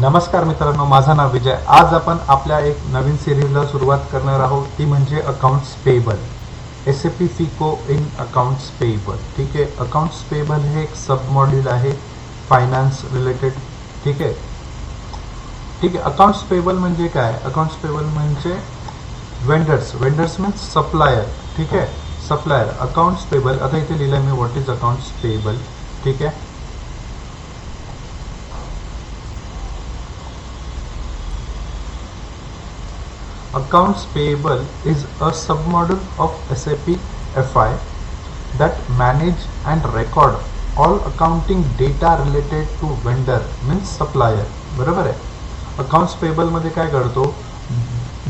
नमस्कार मित्रांनो माझं नाव विजय. आज आपण आपल्या एक नवीन सिरीजला सुरुवात करणार आहोत. ती म्हणजे accounts payable S A P FICO in accounts payable ठीक आहे? अकाउंट्स पेबल हे एक सब मॉड्यूल आहे फायनान्स रिलेटेड ठीक आहे? ठीक आहे अकाउंट्स पेबल म्हणजे काय? अकाउंट्स पेबल म्हणजे वेंडर्स वेंडर्स मीन्स सप्लायर ठीक आहे? सप्लायर अकाउंट्स पेबल आता इथे लिहिलं मी व्हॉट इज अकाउंट्स पेबल ठीक आहे? Accounts payable is a submodule of SAP FI that manage and record all accounting data related to vendor means supplier बरोबर आहे? अकाउंट्स पेबलमध्ये काय करतो?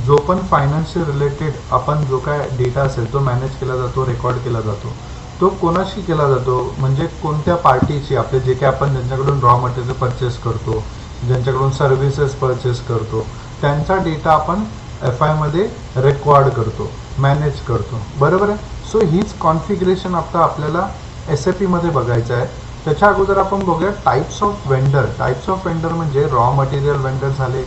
जो पण फायनान्शियल रिलेटेड आपण जो काय डेटा असेल तो मॅनेज केला जातो रेकॉर्ड केला जातो. तो कोणाशी केला जातो? म्हणजे कोणत्या पार्टीची आपले जे काय आपण ज्यांच्याकडून रॉ मटेरियल परचेस करतो ज्यांच्याकडून सर्व्हिसेस परचेस करतो त्यांचा डेटा आपण एफ आयमध्ये रेकॉर्ड करतो मॅनेज करतो. बरोबर आहे? सो हीच कॉन्फिगरेशन आता आपल्याला एस ए पीमध्ये बघायचं आहे. त्याच्या अगोदर आपण बघूया types of vendor types of vendor म्हणजे रॉ मटेरियल वेंडर झाले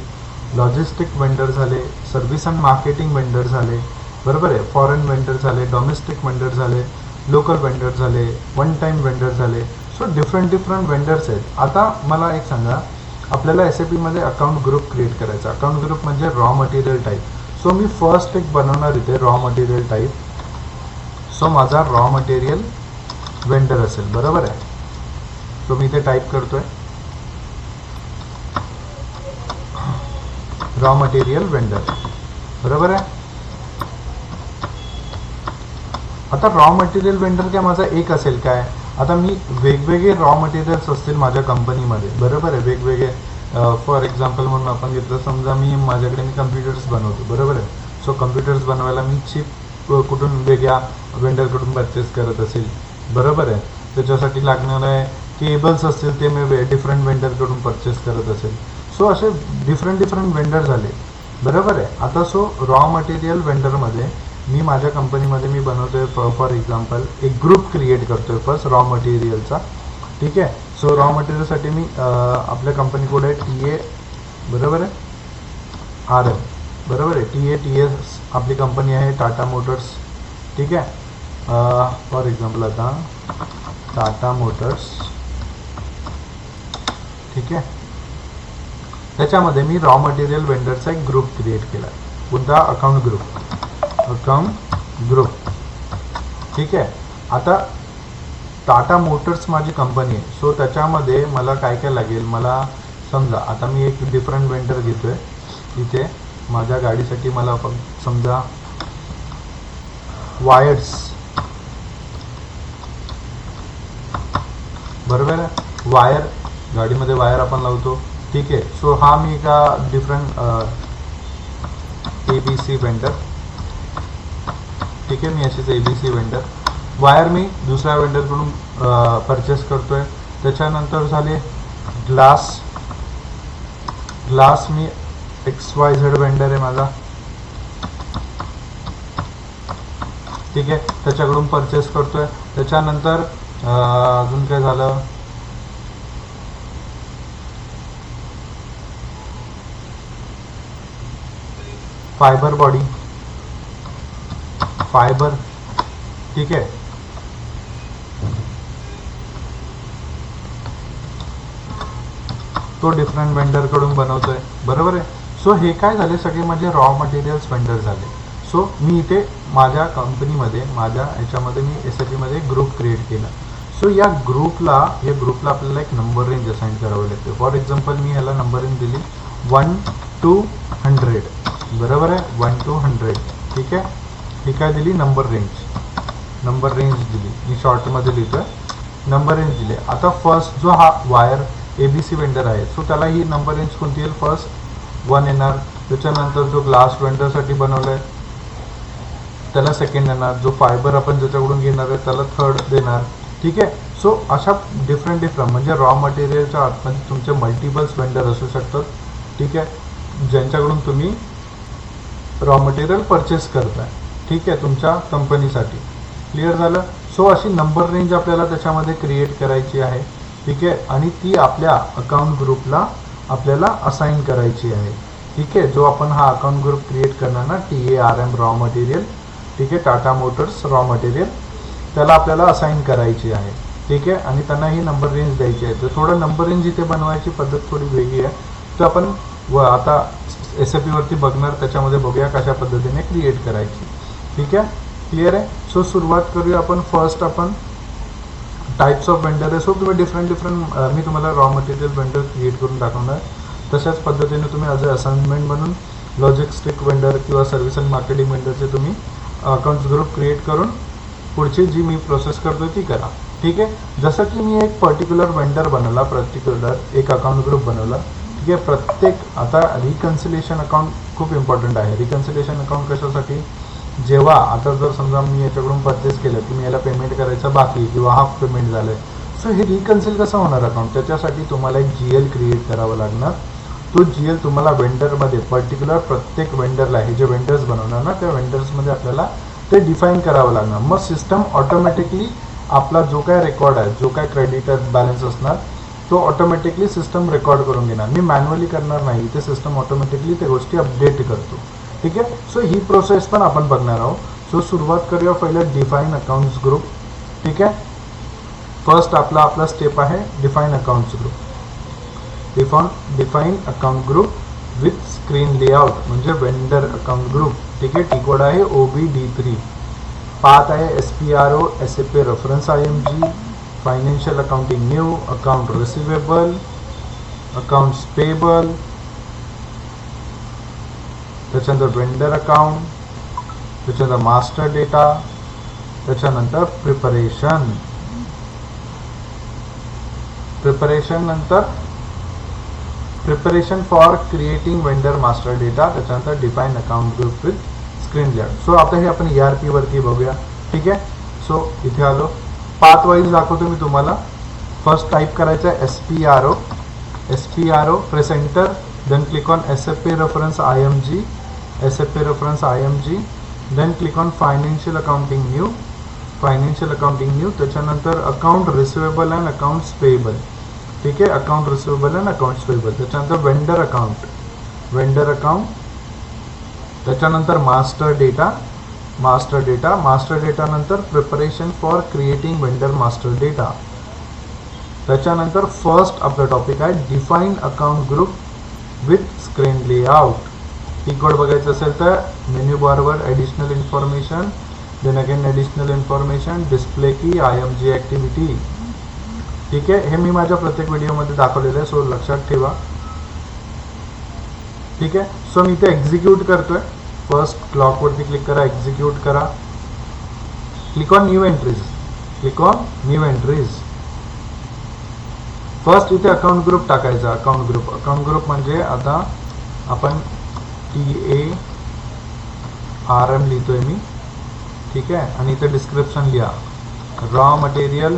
लॉजिस्टिक वेंडर झाले सर्व्हिस अँड मार्केटिंग वेंडर झाले. बरोबर आहे? फॉरेन वेंडर झाले डोमेस्टिक वेंडर झाले लोकल वेंडर झाले वन टाईम वेंडर झाले. सो डिफरंट डिफरंट वेंडर्स आहेत. आता मला एक सांगा आपल्याला एस ए पीमध्ये अकाउंट ग्रुप क्रिएट करायचा. अकाउंट ग्रुप म्हणजे रॉ मटेरियल टाईप सो मी फर्स्ट एक बनवणार इथे रॉ मटेरियल टाईप सो माझा रॉ मटेरियल वेंडर असेल. बरोबर आहे? सो मी इथे टाईप करतोय. रॉ मटेरियल वेंडर बरोबर आहे? आता रॉ मटेरियल वेंडर काय? माझा एक असेल काय? आता मी वेगवेगळे रॉ मटेरियल्स असतील माझ्या कंपनीमध्ये बरोबर आहे? वेगवेगळे फॉर एक्झाम्पल म्हणून आपण घेतलं समजा मी माझ्याकडे मी कम्प्युटर्स बनवतो बरोबर आहे? सो कम्प्युटर्स बनवायला मी चिप कुठून वेगळ्या वेंडरकडून परचेस करत असेल बरोबर आहे? त्याच्यासाठी लागणारे केबल्स असतील ते मी डिफरंट वेंडरकडून परचेस करत असेल. सो असे डिफरंट डिफरंट वेंडर झाले बरोबर आहे? आता सो रॉ मटेरियल वेंडरमध्ये मी माझ्या कंपनीमध्ये मी बनवतोय फॉर एक्झाम्पल एक ग्रुप क्रिएट करतोय फर्स्ट रॉ मटेरियलचा ठीक आहे? सो रॉ मटेरियलसाठी मी आपल्या कंपनीकडे आहे टी ए बरोबर आहे? आर एम बरोबर आहे? टी ए टी एस आपली कंपनी आहे टाटा मोटर्स ठीक आहे? फॉर एक्झाम्पल आता टाटा मोटर्स ठीक आहे? त्याच्यामध्ये मी रॉ मटेरियल वेंडरचा एक ग्रुप क्रिएट केला. कोणता? अकाउंट ग्रुप कम ग्रुप ठीक आहे? आता टाटा मोटर्स माझी कंपनी आहे. सो त्याच्यामध्ये मला काय काय लागेल? मला समजा आता मी एक डिफरंट वेंडर आहे इथे माझ्या गाडीसाठी मला समजा वायर्स बरोबर आहे? वायर गाडीमध्ये वायर आपण लावतो. ठीक आहे? सो हा मी एका different A B C vendor ठीक आहे मी अशीच A B C vendor wire मी दुसऱ्या वेंडरकडून परचेस करतोय. त्याच्यानंतर झाले ग्लास ग्लास मी एक्स वाय झेड वेंडर आहे माझा. ठीक आहे त्याच्याकडून परचेस करतोय. त्याच्यानंतर अजून काय झालं? फायबर बॉडी फायबर ठीक आहे? तो डिफरंट वेंडरकडून बनवतोय. बरोबर आहे? सो हे काय झाले? सगळे म्हणजे रॉ मटेरियल्स वेंडर झाले. सो मी इथे माझ्या कंपनीमध्ये माझ्या ह्याच्यामध्ये मी एसमध्ये ग्रुप क्रिएट केला. सो या ग्रुपला या ग्रुपला आपल्याला एक नंबर रेंज असाइन करावं लागते. फॉर एक्झाम्पल मी ह्याला नंबर रेंज दिली. वन टू हंड्रेड बरोबर आहे? वन टू हंड्रेड ठीक आहे? ही काय दिली? नंबर रेंज नंबर रेंज दिली. मी शॉर्टमध्ये लिहितोय. नंबर रेंज दिले. आता फर्स्ट जो हा wire A B C vendor आहे सो त्याला ही नंबर रेंज कोणती येईल? फर्स्ट वन येणार. त्याच्यानंतर जो ग्लास वेंडरसाठी बनवलाय त्याला सेकंड येणार. जो फायबर आपण ज्याच्याकडून घेणार आहे त्याला थर्ड देणार. ठीक आहे? सो अशा डिफरंट डिफरंट म्हणजे रॉ मटेरियलच्या आतमध्ये तुमचे मल्टिपल्स वेंडर असू शकतात. ठीक आहे? ज्यांच्याकडून तुम्ही रॉ मटेरियल परचेस करताय. ठीक आहे तुमच्या कंपनीसाठी. क्लिअर झालं? सो अशी नंबर रेंज आपल्याला त्याच्यामध्ये क्रिएट करायची आहे. ठीक आहे? आणि ती आपल्या अकाउंट ग्रुपला आपल्याला असाइन करायची आहे. ठीक आहे? जो आपण हा अकाउंट ग्रुप क्रिएट करणार ना T A R M raw material ठीक आहे? टाटा मोटर्स रॉ मटेरियल त्याला आपल्याला असाइन करायची आहे. ठीक आहे? आणि त्यांना ही नंबर रेंज द्यायची आहे. तर थोडं नंबर रेंज इथे बनवायची पद्धत थोडी वेगळी आहे तर आपण व आता एस एफ पीवरती बघणार त्याच्यामध्ये बघूया कशा पद्धतीने क्रिएट करायची. ठीक आहे? क्लिअर आहे? सो सुरुवात करूया आपण. फर्स्ट आपण टाईप्स ऑफ वेंडर आहे. सो तुम्ही डिफरंट डिफरंट मी तुम्हाला रॉ मटेरियल वेंडर क्रिएट करून दाखवणार तशाच पद्धतीने तुम्ही ॲज अ असाइनमेंट म्हणून लॉजिस्टिक वेंडर किंवा सर्व्हिस अँड मार्केटिंग वेंडरचे तुम्ही अकाउंट्स ग्रुप क्रिएट करून पुढची जी मी प्रोसेस करतो ती करा. ठीक आहे? जसं की मी एक पर्टिक्युलर वेंडर बनवला पर्टिक्युलर एक अकाउंट ग्रुप बनवला. ठीक आहे? प्रत्येक आता रिकन्सिलेशन अकाउंट खूप इम्पॉर्टंट आहे. रिकन्सिलेशन अकाउंट कशासाठी? जेव्हा आता जर समजा मी याच्याकडून परचेस केलं की मी याला पेमेंट करायचं बाकी किंवा हाफ पेमेंट झालंय सो हे रिकन्सिल कसं होणार अकाउंट त्याच्यासाठी तुम्हाला एक जी एल क्रिएट करावं लागणार. तो जी एल तुम्हाला वेंडरमध्ये पर्टिक्युलर प्रत्येक वेंडरला हे जे वेंडर्स बनवणार ना त्या वेंडर्समध्ये आपल्याला ते डिफाईन करावं लागणार. मग सिस्टम ऑटोमॅटिकली आपला जो काय रेकॉर्ड आहे जो काय क्रेडिटर बॅलन्स असणार तो ऑटोमॅटिकली सिस्टम रेकॉर्ड करून घेणार. मी मॅन्युअली करणार नाही ते सिस्टम ऑटोमॅटिकली त्या गोष्टी अपडेट करतो. ठीक आहे सो ही प्रोसेस पण सो सुरुवात करूया पहिलं अकाउंट्स ग्रुप ठीक आहे फ़र्स्ट आपला आपला स्टेप आहे define accounts group define define account group with screen layout म्हणजे वेंडर अकाउंट ग्रुप ठीक आहे टी कोड आहे ओ डी थ्री पाथ आहे S P R O S A P reference I M G financial accounting new account receivable accounts payable त्याच्यानंतर vendor account त्याच्यानंतर master data त्याच्यानंतर preparation preparation नंतर preparation for creating vendor master data त्याच्यानंतर define account group with screen layout so आता हे आपण E R P वरती बघूया. ठीक आहे? सो इथे आलो. पाथ वाईज दाखवतो मी तुम्हाला. फर्स्ट टाईप करायचं आहे S P R O S P R O press enter then click on S F P reference I M G S F P reference I M G then click on financial accounting new financial accounting new त्याच्यानंतर account receivable and accounts payable ठीक आहे? Account receivable and accounts payable त्याच्यानंतर vendor account vendor account त्याच्यानंतर master data master data master डेटानंतर preparation for creating vendor master data त्याच्यानंतर first आपलं topic आहे define account group with screen layout pin code बघायचं असेल तर मेन्यू बारवर additional information then again additional information display key I M G activity ठीक आहे? हे मी माझ्या प्रत्येक व्हिडिओमध्ये दाखवलेलं आहे सो लक्षात ठेवा. ठीक आहे? सो मी ते एक्झिक्यूट करतोय. फर्स्ट क्लॉकवरती क्लिक करा एक्झिक्यूट करा. Click on new entries click on new entries first इथे अकाउंट ग्रुप टाकायचा. अकाउंट ग्रुप अकाउंट ग्रुप म्हणजे आता आपण टी ए आर एम लिहितोय मी. ठीक आहे? आणि इथं डिस्क्रिप्शन लिहा. Raw material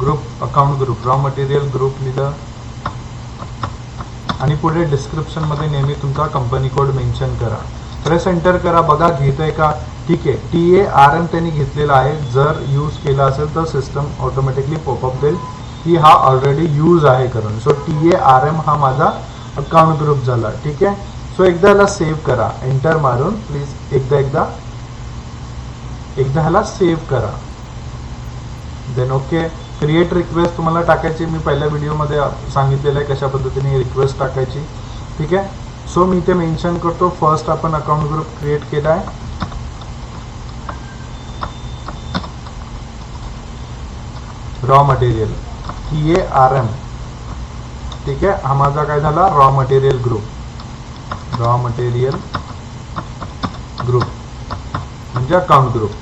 group account group raw material group लिहिलं. आणि पुढे डिस्क्रिप्शनमध्ये नेहमी तुमचा कंपनी कोड मेन्शन करा. प्रेस एंटर करा. बघा घेतोय का? ठीक आहे. टी ए आर एम त्यांनी घेतलेला आहे. जर यूज केला असेल तर सिस्टम ऑटोमॅटिकली पॉपअप देईल. की हा ऑलरेडी यूज आहे करून. So T A R M हा माझा अकाउंट ग्रुप झाला. ठीक आहे? सो एकदा ह्याला सेव्ह करा. एंटर मारून प्लीज एकदा एकदा. एकदा ह्याला सेव्ह करा. देन ओके क्रिएट रिक्वेस्ट तुम्हाला टाकायची. मी पहिल्या व्हिडिओमध्ये सांगितलेलं आहे कशा पद्धतीने रिक्वेस्ट टाकायची. ठीक आहे? सो मी इथे मेन्शन करतो. फर्स्ट आपण अकाउंट ग्रुप क्रिएट केला आहे. Raw material T A R M ठीक आहे? हा माझा काय झाला? Raw material group raw material group म्हणजे अकाउंट ग्रुप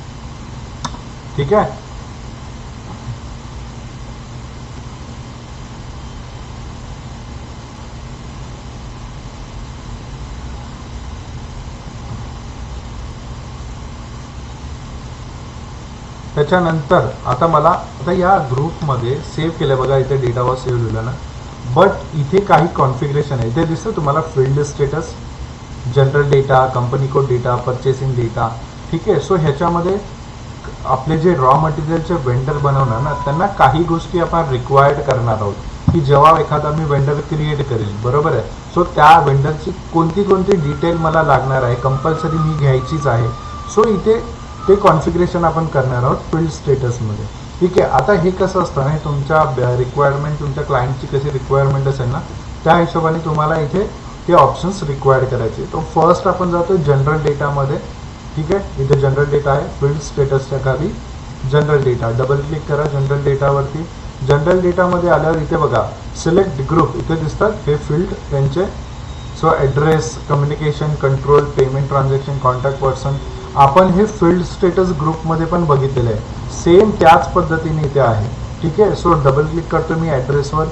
ठीक आहे? त्याच्यानंतर आता मला आता या ग्रुपमध्ये सेव्ह केलं. बघा इथे डेटा वॉज सेव्ह लिहिला ना. बट इथे काही कॉन्फिगरेशन आहे. इथे दिसतं तुम्हाला field status general data company code data purchasing data ठीक आहे? सो ह्याच्यामध्ये आपले जे रॉ मटेरियलचे वेंडर बनवणार ना त्यांना काही गोष्टी आपण रिक्वायर्ड करणार आहोत. की जेव्हा एखादा मी वेंडर क्रिएट करेल बरोबर आहे? सो त्या वेंडरची कोणती कोणती डिटेल मला लागणार आहे? कंपल्सरी मी घ्यायचीच आहे. सो इथे ते कॉन्फिगरेशन आपण करणार आहोत फील्ड स्टेटसमध्ये ठीक आहे आता हे कसं असतं ना हे तुमच्या रिक्वायरमेंट तुमच्या क्लायंटची कशी रिक्वायरमेंट असेल ना त्या हिशोबाने तुम्हाला इथे ते ऑप्शन्स रिक्वायर्ड करायचे. तो फर्स्ट आपण जातो जनरल डेटामध्ये ठीक आहे इथे जनरल डेटा आहे फील्ड स्टेटसच्या खाली जनरल डेटा डबल क्लिक करा जनरल डेटावरती जनरल डेटामध्ये आल्यावर इथे बघा सिलेक्ट ग्रुप इथे दिसतात. हे फील्ड त्यांचे. So address communication control payment transaction contact person आपण हे फील्ड स्टेटस ग्रुपमध्ये पण बघितलेलं आहे. सेम त्याच पद्धतीने इथे आहे. ठीक आहे? सो डबल क्लिक करतो मी ॲड्रेसवर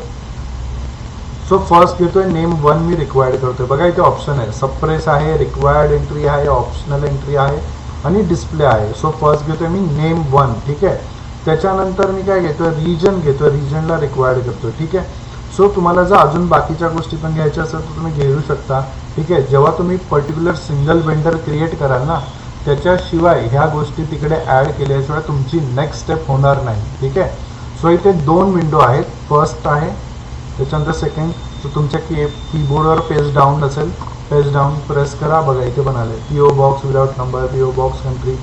सो फर्स्ट घेतोय नेम वन मी रिक्वायर्ड करतोय. बघा इथे ऑप्शन आहे. सप्रेस आहे रिक्वायर्ड एंट्री आहे ऑप्शनल एंट्री आहे आणि डिस्प्ले आहे. सो फर्स्ट घेतोय मी नेम वन ठीक आहे? त्याच्यानंतर मी काय घेतोय? रिजन घेतोय. रिजनला रिक्वायर्ड करतोय. ठीक आहे? सो तुम्हाला जर अजून बाकीच्या गोष्टी पण घ्यायच्या असेल तर तुम्ही घेऊ शकता. ठीक आहे? जेव्हा तुम्ही पर्टिक्युलर सिंगल वेंडर क्रिएट कराल ना त्याच्याशिवाय ह्या गोष्टी तिकडे ॲड केल्याशिवाय तुमची नेक्स्ट स्टेप होणार नाही. ठीक आहे? सो इथे दोन विंडो आहेत. फर्स्ट आहे त्याच्यानंतर सेकंड सो तुमच्या की कीबोर्डवर पेज डाऊन असेल. पेज डाऊन प्रेस करा. बघा इथे पण आले P O box without number P O box country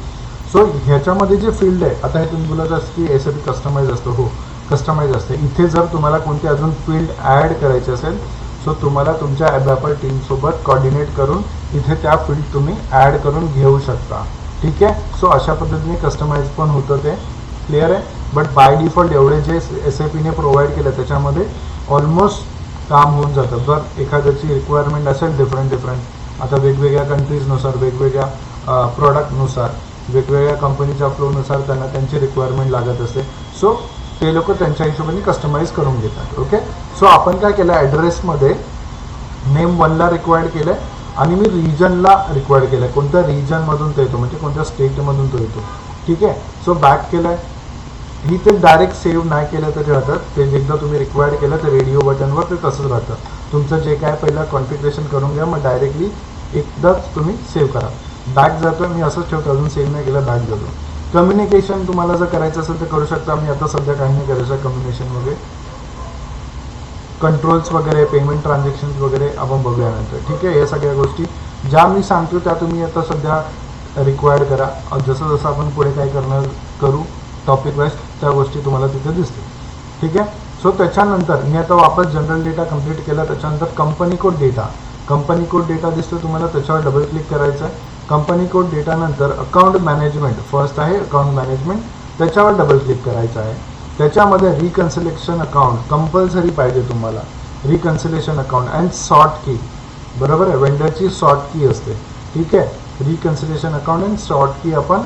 so ह्याच्यामध्ये जे फील्ड आहे आता हे तुम्ही बोलत असं की एस पी कस्टमाइज असतो. हो कस्टमाइज असते. इथे जर तुम्हाला कोणती अजून फील्ड ॲड करायची असेल सो तुम्हाला तुमच्या ॲप टीमसोबत कॉर्डिनेट करून इथे त्या फील्ड तुम्ही ॲड करून घेऊ शकता. ठीक आहे? सो अशा पद्धतीने कस्टमाइज पण होतं ते. क्लिअर आहे? बट बाय डिफॉल्ट एवढे जे एस ए पीने प्रोव्हाइड केलं त्याच्यामध्ये ऑलमोस्ट काम होऊन जातं. जर एखाद्याची रिक्वायरमेंट असेल डिफरंट डिफरंट आता वेगवेगळ्या कंट्रीजनुसार वेगवेगळ्या प्रॉडक्टनुसार वेगवेगळ्या कंपनीच्या फ्लोनुसार त्यांना त्यांची रिक्वायरमेंट लागत असते. सो ते लोक त्यांच्या हिशोबाने कस्टमाइज करून घेतात. ओके सो आपण काय केलं? ॲड्रेसमध्ये नेम वनला रिक्वायर्ड केलं आहे आणि मी रिजनला रिक्वायर्ड केलं आहे कोणत्या रिजनमधून तो येतो? म्हणजे कोणत्या स्टेटमधून तो येतो? ठीक आहे? सो बॅक केलं आहे ही ते डायरेक्ट सेव्ह नाही केलं तरी राहतं ते एकदा तुम्ही रिक्वायर्ड केलं तर रेडिओ बटनवर ते तसंच राहतं. तुमचं जे काय पहिलं कॉन्फिग्रेशन करून घ्या मग डायरेक्टली एकदाच तुम्ही सेव्ह करा. बॅक जातो मी असंच ठेवतो. अजून सेव्ह नाही केलं बॅक जातो. कम्युनिकेशन तुम्हाला जर करायचं असेल तर करू शकता. मी आता सध्या काही नाही करायचं कम्युनिकेशन वगैरे. कंट्रोल्स वगैरे पेमेंट ट्रान्झॅक्शन्स वगैरे आपण बघूयानंतर ठीक आहे या सगळ्या गोष्टी. ज्या मी सांगतो त्या तुम्ही आता सध्या रिक्वायर्ड करा. जसं जसं आपण पुढे काय करणार करू टॉपिक वाईज त्या गोष्टी तुम्हाला तिथे दिसतील. ठीक आहे? सो त्याच्यानंतर मी आता वापस जनरल डेटा कंप्लीट केला. त्याच्यानंतर company code data company code data दिसतो तुम्हाला त्याच्यावर डबल क्लिक करायचं आहे. कंपनी कोड डेटानंतर अकाउंट मॅनेजमेंट फर्स्ट आहे अकाउंट मॅनेजमेंट त्याच्यावर डबल क्लिक करायचं आहे. त्याच्यामध्ये रिकन्सिलेशन अकाउंट कंपल्सरी पाहिजे तुम्हाला. रिकन्सिलेशन अकाउंट अँड सॉर्ट की बरोबर आहे? वेंडरची सॉर्ट की असते. ठीक आहे? रिकन्सिलेशन अकाउंट अँड सॉर्ट की आपण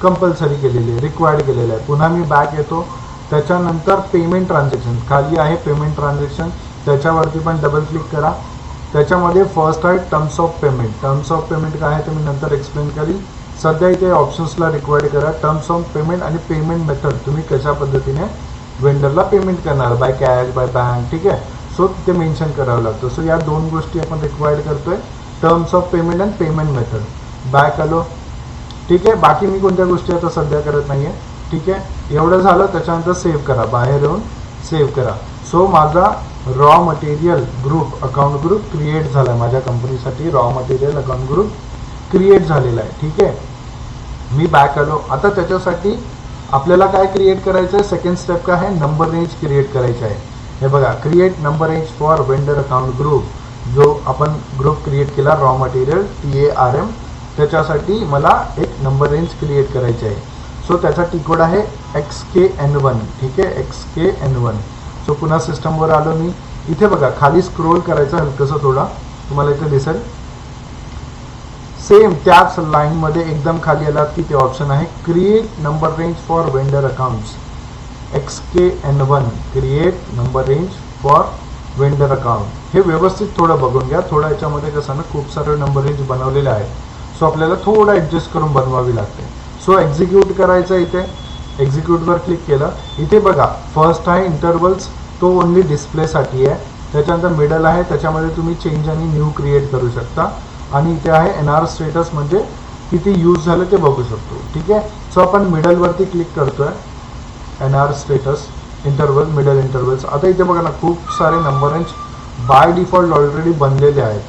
कंपल्सरी केलेली आहे रिक्वायर्ड केलेलं आहे. पुन्हा मी बॅक येतो. त्याच्यानंतर पेमेंट ट्रान्झॅक्शन खाली आहे पेमेंट ट्रान्झॅक्शन त्याच्यावरती पण डबल क्लिक करा. त्याच्यामध्ये फर्स्ट आहे terms of payment terms of payment काय आहे ते मी नंतर एक्सप्लेन करीन. सध्या इथे ऑप्शन्सला रिक्वायर्ड करा. टर्म्स ऑफ पेमेंट आणि पेमेंट मेथड तुम्ही कशा पद्धतीने वेंडरला पेमेंट करणार? बाय कॅश बाय बँक ठीक आहे? सो तिथे मेन्शन करावं लागतं. सो या दोन गोष्टी आपण रिक्वायर्ड करतोय. Terms of payment and payment method back आलो. ठीक आहे? बाकी मी कोणत्या गोष्टी आता सध्या करत नाही आहे ठीक आहे? एवढं झालं त्याच्यानंतर सेव्ह करा. बाहेर येऊन सेव्ह करा. सो माझा raw material group account group create झाला आहे माझ्या कंपनीसाठी raw material account group create झालेला आहे ठीक आहे? मी बॅक आलो. आता त्याच्यासाठी आपल्याला काय क्रिएट करायचं आहे? सेकंड स्टेप काय आहे? नंबर रेंज क्रिएट करायचं आहे. हे बघा create number range for vendor account group जो आपण ग्रुप क्रिएट केला raw material T A R M त्याच्यासाठी मला एक नंबर रेंज क्रिएट करायची आहे. सो त्याचा टिकोड आहे एक्स के एन वन ठीक आहे? X K N one so पुन्हा सिस्टमवर आलो मी. इथे बघा खाली स्क्रोल करायचं हलकंसं थोडा. तुम्हाला इथे दिसेल. सेम त्याच लाईनमध्ये एकदम खाली आलात की ते ऑप्शन आहे create number range for vendor accounts X K N one create number range for vendor account हे व्यवस्थित थोडं बघून घ्या. थोडं याच्यामध्ये कसं ना खूप सारे नंबर रेंज बनवलेले आहेत. सो आपल्याला थोडं ॲडजस्ट करून बनवावी लागते. सो एक्झिक्यूट करायचं इथे. एक्झिक्यूटवर क्लिक केलं. इथे बघा फर्स्ट आहे इंटरवल्स तो ओनली डिस्प्लेसाठी आहे. त्याच्यानंतर मिडल आहे. त्याच्यामध्ये तुम्ही चेंज आणि न्यू क्रिएट करू शकता. आणि इथे आहे एन आर स्टेटस म्हणजे किती यूज झालं ते बघू शकतो. ठीक आहे? सो आपण मिडलवरती क्लिक करतो आहे N R status interval middle intervals आता इथे बघा ना खूप सारे number range by default already बनलेले आहेत.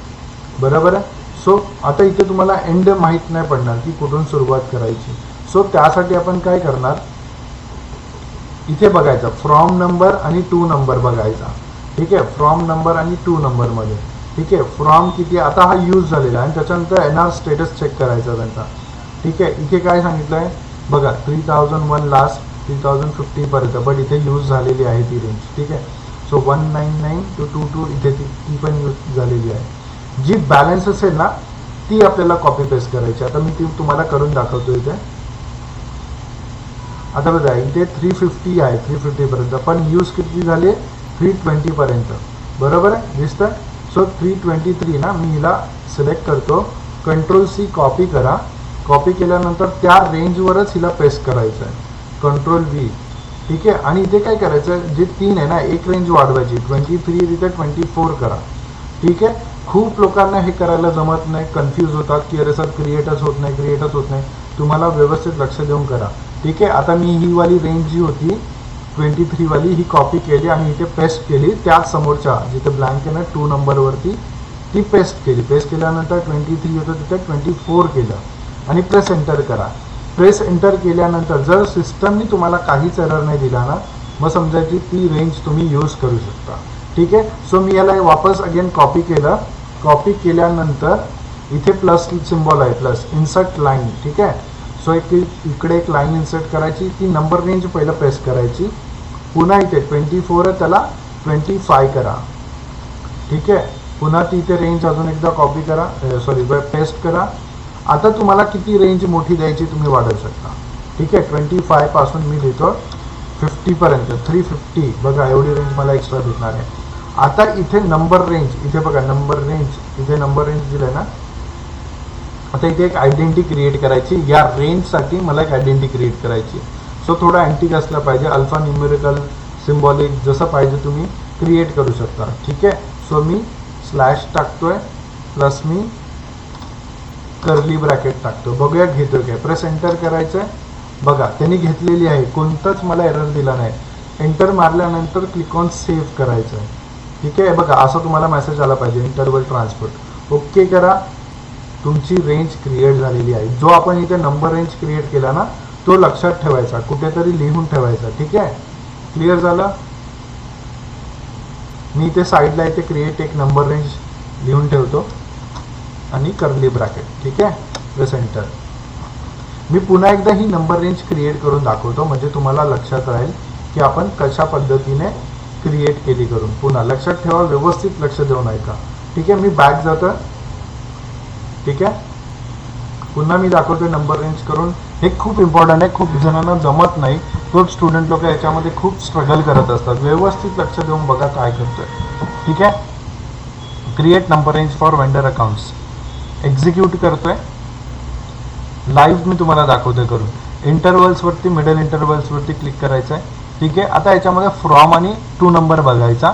बरोबर आहे? सो आता इथे तुम्हाला एंड माहीत नाही पडणार की कुठून सुरुवात करायची. सो त्यासाठी आपण काय करणार? इथे बघायचं. फ्रॉम नंबर आणि टू नंबर बघायचा. ठीक आहे? फ्रॉम नंबर आणि टू नंबरमध्ये ठीक आहे फ्रॉम किती आता हा यूज झालेला आहे आणि त्याच्यानंतर एन आर स्टेटस चेक करायचा त्यांचा. ठीक आहे इथे काय सांगितलं आहे बघा three thousand one last three thousand फिफ्टीपर्यंत but इथे यूज झालेली आहे ती रेंज ठीक आहे? So one nine nine two two two इथे ती ती पण यूज झालेली आहे. जी बॅलन्स असेल ना ती आपल्याला कॉपी पेस्ट करायची. आता मी ती तुम्हाला करून दाखवतो इथे. आता बघा इथे थ्री फिफ्टी आहे थ्री फिफ्टीपर्यंत पण यूज किती झाले? थ्री ट्वेंटीपर्यंत बरोबर आहे? दिसतं सो थ्री ट्वेंटी थ्री ना मी हिला सिलेक्ट करतो. कंट्रोल सी कॉपी करा. कॉपी केल्यानंतर त्या रेंजवरच हिला पेस्ट करायचं आहे. कंट्रोल व्ही ठीक आहे? आणि इथे काय करायचं जे तीन आहे ना एक रेंज वाढवायची. ट्वेंटी थ्री तिथे ट्वेंटी फोर करा. ठीक आहे? खूप लोकांना हे करायला जमत नाही कन्फ्यूज होतात की अरे सर क्रिएटच होत नाही क्रिएटच होत नाही. तुम्हाला व्यवस्थित लक्ष देऊन करा. ठीक आहे? आता मी ही वाली रेंज जी होती ट्वेंटी थ्रीवाली ही कॉपी केली आणि इथे पेस्ट केली. त्या समोरच्या जिथे ब्लँक आहे ना टू नंबरवरती ती पेस्ट केली. पेस्ट केल्यानंतर ट्वेंटी थ्री होतं तिथे ट्वेंटी फोर केलं. आणि प्रेस एंटर करा. प्रेस एंटर केल्यानंतर जर सिस्टमनी तुम्हाला काहीच एरर नाही दिला ना मग समजायची ती रेंज तुम्ही यूज करू शकता. ठीक आहे? सो मी याला वापस अगेन कॉपी केलं. कॉपी केल्यानंतर इथे प्लस सिम्बॉल आहे प्लस इन्सर्ट लाईन ठीक आहे? सो एक इकडे एक लाईन इन्सर्ट करायची ती नंबर रेंज पहिलं प्रेस करायची. पुन्हा इथे ट्वेंटी फोर आहे त्याला ट्वेंटी फाय करा. ठीक आहे? पुन्हा ती इथे रेंज अजून एकदा कॉपी करा. सॉरी पेस्ट करा. आता तुम्हाला किती रेंज मोठी द्यायची तुम्ही वाढवू शकता. ठीक आहे? ट्वेंटी फायपासून मी देतो फिफ्टीपर्यंत थ्री फिफ्टी बघा एवढी रेंज मला एक्स्ट्रा भेटणार आहे. आता इथे नंबर रेंज इथे बघा नंबर रेंज इथे नंबर रेंज दिलं आहे ना? आता इथे एक आयडेंटिटी क्रिएट करायची. या रेंजसाठी मला एक आयडेंटिटी क्रिएट करायची सो थोडा अँटिक असला पाहिजे. अल्फा न्यूमेरिकल सिम्बॉलिक जसं पाहिजे तुम्ही क्रिएट करू शकता. ठीक आहे? सो मी स्लॅश टाकतोय. प्लस मी कर्ली ब्रॅकेट टाकतो. बघूया घेतोय काय? प्रेस एंटर करायचं आहे बघा त्यांनी घेतलेली आहे. कोणताच मला एरर दिला नाही. एंटर मारल्यानंतर क्लिक ऑन सेव्ह करायचं आहे ठीक आहे? बघा असं तुम्हाला मेसेज आला पाहिजे. इंटरवल ट्रान्सपोर्ट ओके करा. तुमची रेंज क्रिएट झालेली आहे. जो आपण इथे नंबर रेंज क्रिएट केला ना तो लक्षात ठेवायचा. कुठेतरी लिहून ठेवायचा. ठीक आहे? क्लिअर झालं? मी इथे साईडला इथे क्रिएट एक नंबर रेंज लिहून ठेवतो. आणि कर्ली ब्रॅकेट ठीक आहे? प्रेस एंटर मी पुन्हा एकदा ही नंबर रेंज क्रिएट करून दाखवतो. म्हणजे तुम्हाला लक्षात राहील की आपण कशा पद्धतीने क्रिएट केली करून. पुन्हा लक्षात ठेवा. व्यवस्थित लक्ष देऊन ऐका ठीक आहे? मी बॅक जातं ठीक आहे? पुन्हा मी दाखवते नंबर रेंज करून. हे खूप इम्पॉर्टंट आहे. खूप जणांना जमत नाही. खूप स्टुडंट लोक याच्यामध्ये खूप स्ट्रगल करत असतात. व्यवस्थित लक्ष देऊन बघा काय करतोय. ठीक आहे? Create number range for vendor accounts execute करतोय. लाईव्ह मी तुम्हाला दाखवतोय करून. इंटरवल्सवरती मिडल इंटरवल्सवरती क्लिक करायचं आहे. ठीक आहे? आता याच्यामध्ये फ्रॉम आणि टू नंबर बघायचा.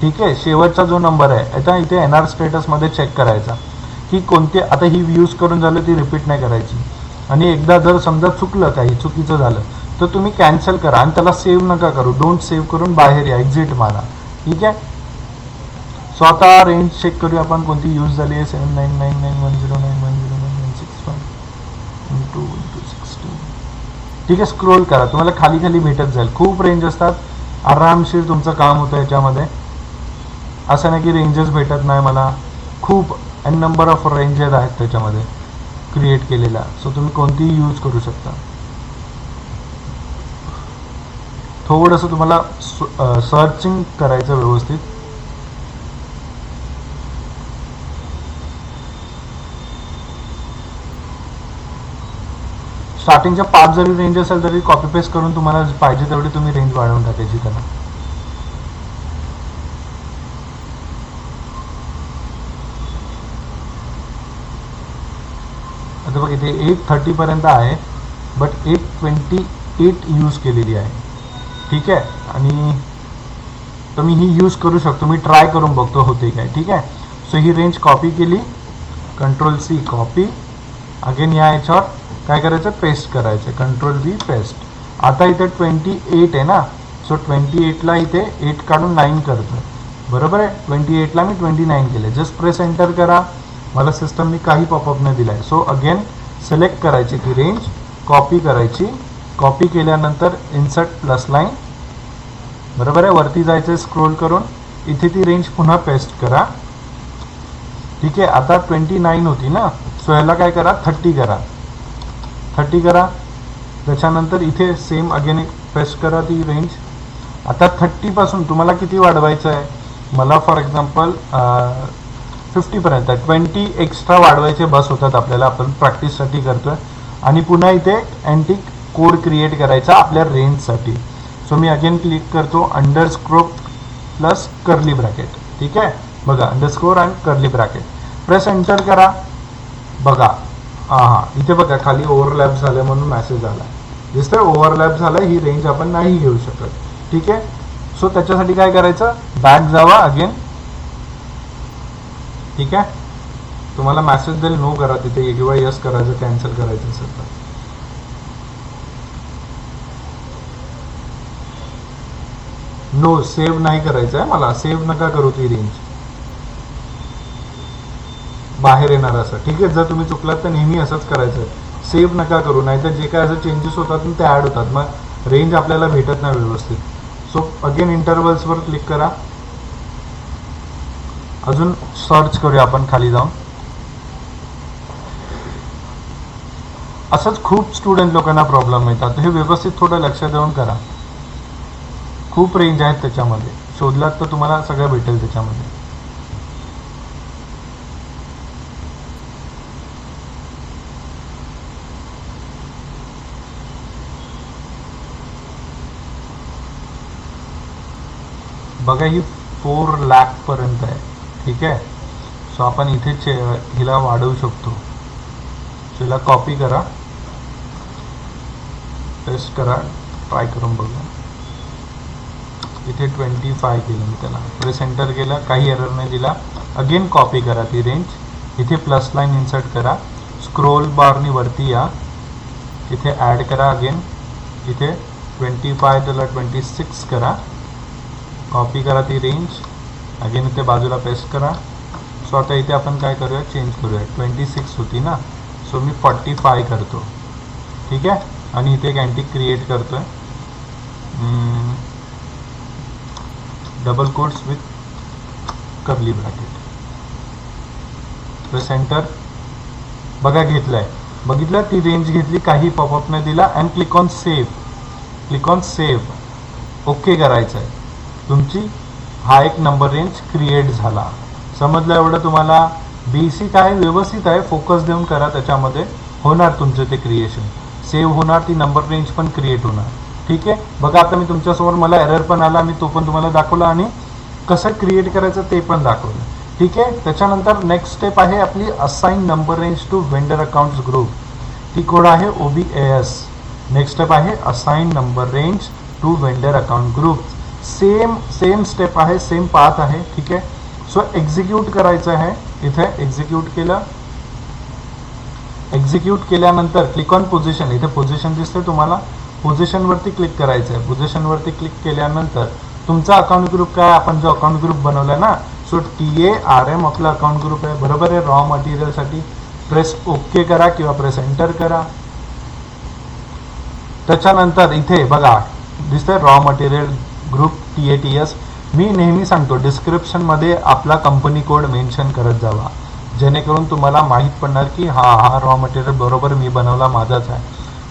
ठीक आहे? शेवटचा जो नंबर आहे आता इथे एन आर स्टेटसमध्ये चेक करायचा. की कोणते आता ही यूज करून झालं ती रिपीट नाही करायची. आणि एकदा जर समजा चुकलं काही चुकीचं झालं तर तुम्ही कॅन्सल करा आणि त्याला सेव्ह नका करू. डोंट सेव्ह करून बाहेर या एक्झिट मारा. ठीक आहे? सो आता रेंज चेक करूया आपण कोणती यूज झाली आहे. Seven nine nine nine one zero nine one zero nine one six one one two one two six two ठीक आहे? स्क्रोल करा. तुम्हाला खाली खाली भेटत जाईल. खूप रेंज असतात. आरामशीर तुमचं काम होतं याच्यामध्ये. असं नाही की रेंजेस भेटत नाही मला. खूप एन नंबर ऑफ रेंजेस आहेत त्याच्यामध्ये क्रिएट केलेल्या. सो तुम्ही कोणतीही यूज करू शकता. थोडंसं तुम्हाला सर्चिंग करायचं व्यवस्थित. स्टार्टिंगच्या पाच जरी रेंज असेल तरी कॉपी पेस्ट करून तुम्हाला पाहिजे तेवढी तुम्ही रेंज वाढवून टाकायची त्यांना आता बघ इथे एट थर्टीपर्यंत आहे but eight twenty eight use केलेली आहे. ठीक आहे? आणि तर मी ही यूज करू शकतो. मी ट्राय करून बघतो होते काय. ठीक आहे? सो ही रेंज कॉपी केली. कंट्रोल सी कॉपी अगेन या याच्यावर काय करायचं? पेस्ट करायचं. कंट्रोल व्ही पेस्ट आता इथे ट्वेंटी एट आहे ना? सो ट्वेंटी एटला इथे एट काढून नाईन करतो बरोबर आहे? ट्वेंटी एटला मी ट्वेंटी नाईन केले जस्ट प्रेस एंटर करा. मला सिस्टमनी काही पॉपअप नाही दिला आहे सो अगेन सिलेक्ट करायची ती रेंज कॉपी करायची. कॉपी केल्यानंतर इन्सर्ट प्लस लाईन बरोबर आहे? वरती जायचं स्क्रोल करून. इथे ती रेंज पुन्हा पेस्ट करा. ठीक आहे? आता ट्वेंटी नाईन होती ना? सो ह्याला काय करा? थर्टी करा. थर्टी करा. त्याच्यानंतर इथे सेम अगेन पेस्ट करा ती रेंज आता थर्टीपासून तुम्हाला किती वाढवायचं आहे मला फॉर एक्झाम्पल फिफ्टीपर्यंत ट्वेंटी एक्स्ट्रा वाढवायचे बस होतात आपल्याला. आपण प्रॅक्टिससाठी करतोय. आणि पुन्हा इथे अँटिक कोड क्रिएट करायचा आपल्या रेंजसाठी सो मी अगेन क्लिक करतो. Underscore plus curly bracket ठीक आहे? बघा underscore and curly bracket press enter करा. बघा. हां हां इथे बघा खाली ओव्हरलॅप झालं म्हणून मॅसेज आला. दिसतंय ओव्हरलॅप झालं ही रेंज आपण नाही घेऊ शकत. ठीक आहे? सो त्याच्यासाठी काय करायचं? बॅक जावा अगेन ठीक आहे? तुम्हाला मॅसेज देईल नो करा तिथे किंवा यस करायचं कॅन्सल करायचं असेल तर. नो सेव्ह नाही करायचं आहे मला. सेव्ह नका करू ती रेंज बाहेर येणार असं. ठीक आहे? जर तुम्ही चुकलात तर नेहमी असंच करायचं आहे. सेव्ह नका करू. नाहीतर जे काय असं चेंजेस होतात ते ॲड होतात. मग रेंज आपल्याला भेटत नाही व्यवस्थित. सो अगेन इंटरवल्सवर क्लिक करा. अजून सर्च करूया आपण खाली जाऊन. असंच खूप स्टुडंट लोकांना प्रॉब्लेम येतात. हे व्यवस्थित थोडं लक्ष देऊन करा. खूप रेंज आहेत त्याच्यामध्ये. शोधलात तर तुम्हाला सगळं भेटेल त्याच्यामध्ये. बघा ही फोर लॅक पर्यंत आहे. ठीक आहे? सो आपण इथे चे हिला वाढवू शकतो. सो हिला कॉपी करा. टेस्ट करा. ट्राय करून बघा. इथे ट्वेंटी फाय केलं मी त्याला. पुढे सेंटर केलं. काही एरर नाही दिला. अगेन कॉपी करा ती रेंज इथे प्लस लाईन इन्सर्ट करा. स्क्रोल बारनी वरती या. इथे ॲड करा अगेन इथे ट्वेंटी फाय त्याला ट्वेंटी सिक्स करा. कॉपी करा ती रेंज अगेन इथे बाजूला पेस्ट करा. सो आता इथे आपण काय करूया? चेंज करूया. ट्वेंटी सिक्स होती ना? सो मी फॉर्टी फाय करतो. ठीक आहे? आणि इथे एक अँटी क्रिएट करतोय. Double quotes with curly bracket तर सेंटर बघा घेतलाय. बघितलं? ती रेंज घेतली काही पॉपअप नाही दिला. And click on save click on save okay करायचं आहे तुमची हा एक नंबर रेंज क्रिएट झाला. समजलं एवढं तुम्हाला? बेसिक आहे व्यवस्थित आहे फोकस देऊन करा त्याच्यामध्ये होणार तुमचं ते क्रिएशन सेव्ह होणार ती नंबर रेंज पण क्रिएट होणार. ठीक आहे? बघा आता मी तुमच्यासमोर मला एरर पण आला मी तो पण तुम्हाला दाखवला आणि कसं क्रिएट करायचं ते पण दाखवलं. ठीक आहे? त्याच्यानंतर नेक्स्ट स्टेप आहे आपली assign number range to vendor accounts group ती कोड आहे O B S next step आहे assign number range to vendor account group same same step आहे सेम पाथ आहे ठीक आहे? सो एक्झिक्यूट करायचं आहे. इथे एक्झिक्यूट केलं. एक्झिक्यूट केल्यानंतर क्लिक ऑन पोझिशन इथे पोझिशन दिसते तुम्हाला. पोझिशनवरती क्लिक करायचं आहे. पोझिशनवरती क्लिक केल्यानंतर तुमचा अकाउंट ग्रुप काय? आपण जो अकाउंट ग्रुप बनवला ना so T A R M आपला अकाउंट ग्रुप आहे. बरोबर आहे? रॉ मटेरियलसाठी प्रेस ओके करा किंवा प्रेस एंटर करा. त्याच्यानंतर इथे बघा दिसतंय raw material group T A T S मी नेहमी सांगतो डिस्क्रिप्शनमध्ये आपला कंपनी कोड मेन्शन करत जावा. जेणेकरून तुम्हाला माहीत पडणार की हा हा रॉ मटेरियल बरोबर मी बनवला माझाच आहे.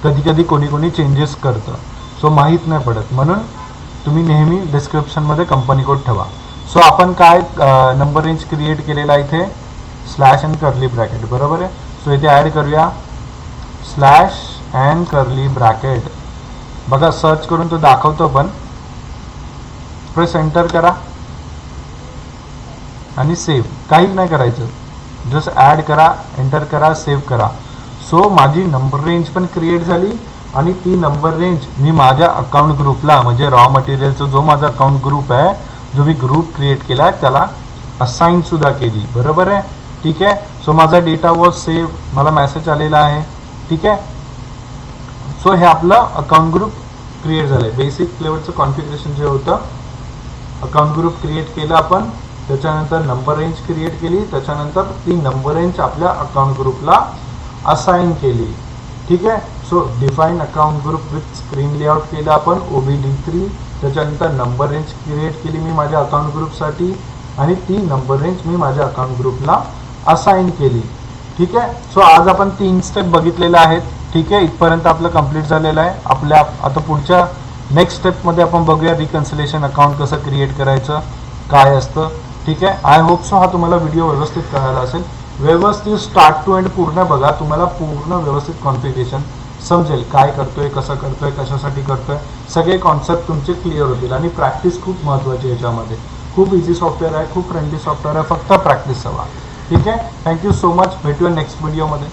कधी कधी कोणी कोणी चेंजेस करतं. सो माहीत नाही पडत. म्हणून तुम्ही नेहमी डिस्क्रिप्शनमध्ये कंपनी कोड ठेवा. सो आपण काय नंबर रेंज क्रिएट केलेला इथे? स्लॅश अँड कर्ली ब्रॅकेट बरोबर आहे? सो इथे ॲड करूया. स्लॅश अँड कर्ली ब्रॅकेट बघा सर्च करून तो दाखवतो पण. प्रेस एंटर करा. आणि सेव्ह काहीच नाही करायचं. जस्ट ॲड करा एंटर करा सेव्ह करा. सो माझी नंबर रेंज पण क्रिएट झाली आणि ती नंबर रेंज मी माझ्या अकाउंट ग्रुपला म्हणजे रॉ मटेरियलचा जो माझा अकाउंट ग्रुप आहे जो मी ग्रुप क्रिएट केला आहे त्याला असाईनसुद्धा केली. बरोबर आहे? ठीक आहे? सो माझा डेटा वॉज सेव्ह मला मेसेज आलेला आहे. ठीक आहे? सो हे आपलं अकाउंट ग्रुप क्रिएट झालं आहे बेसिक लेवलचं कॉन्फिगरेशन जे होतं अकाउंट ग्रुप क्रिएट केलं आपण त्याच्यानंतर नंबर रेंज क्रिएट केली त्याच्यानंतर ती नंबर रेंज आपल्या अकाउंट ग्रुपला असाइन केली. ठीक आहे? So define account group with screen layout केलं आपण ओ बी डी थ्री त्याच्यानंतर नंबर रेंज क्रिएट केली मी माझ्या अकाउंट ग्रुपसाठी आणि ती नंबर रेंज मी माझ्या अकाउंट ग्रुपला असाइन केली. ठीक आहे? सो आज आपण तीन स्टेप बघितलेल्या आहेत. ठीक आहे? इथपर्यंत आपलं कंप्लीट झालेलं आहे. आपल्या आता पुढच्या नेक्स्ट स्टेपमध्ये आपण बघूया रिकन्सिलेशन अकाउंट कसं क्रिएट करायचं काय असतं. ठीक आहे? आय होप सो हा तुम्हाला व्हिडिओ व्यवस्थित कळायला असेल. व्यवस्थित स्टार्ट टू एंड पूर्ण बघा. तुम्हाला पूर्ण व्यवस्थित कॉन्फिगरेशन समजेल. काय करतोय कसं करतोय कशासाठी करतोय. सगळे कॉन्सेप्ट तुमचे क्लिअर होतील आणि प्रॅक्टिस खूप महत्त्वाची याच्यामध्ये. खूप इझी सॉफ्टवेअर आहे खूप फ्रेंडली सॉफ्टवेअर आहे. फक्त प्रॅक्टिस हवा ठीक आहे? थँक्यू सो मच भेटूया नेक्स्ट व्हिडिओमध्ये